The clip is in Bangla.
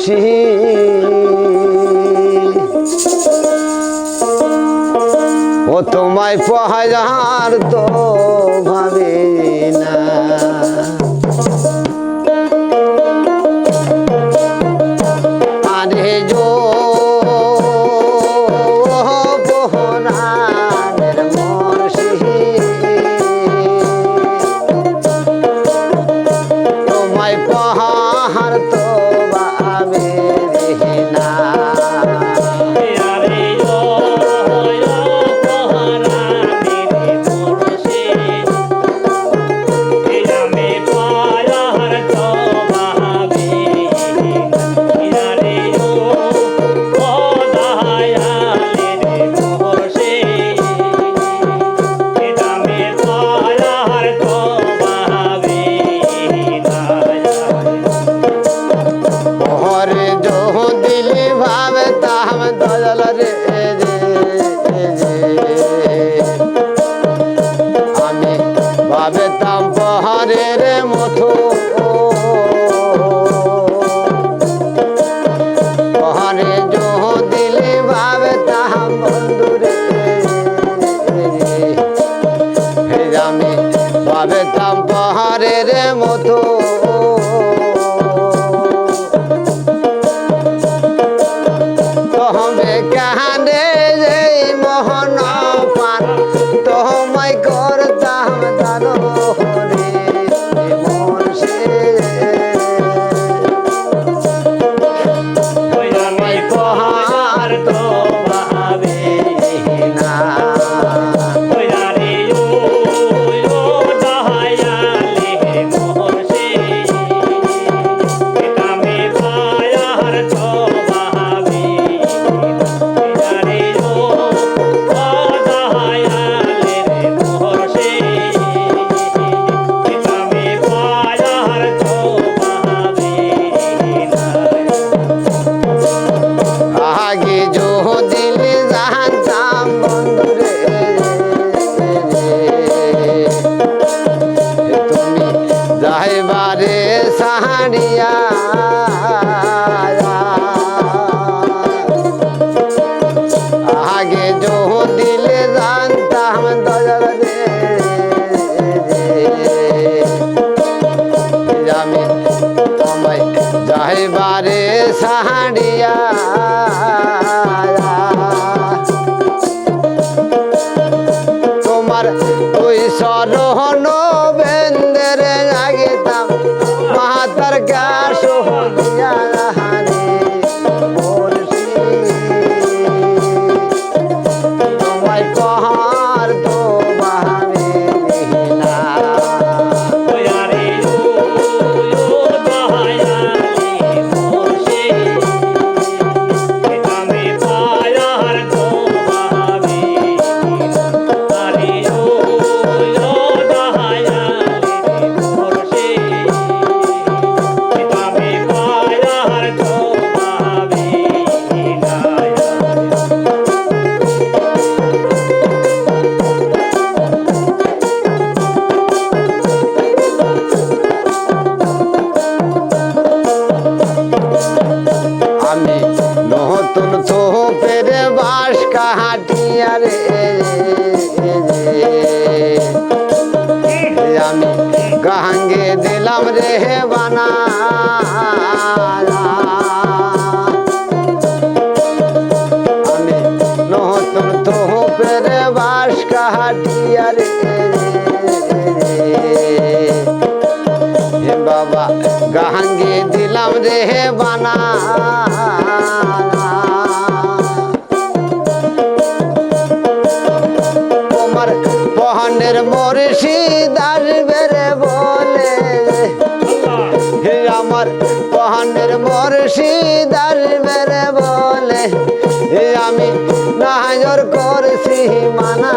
আসি ও তোমায় পাহাড় তো ভাবে। তোমার ওই আমি গাহাঙ্গে দিলাম রে বানা আমি নহতর তোহ পেরে বাস কাহাটিয়া রে বাবা গাহাঙ্গে দিলাম রে বানা কহানের মর্ষিদার বেড়ে বলে আমি নাহর করছি মানা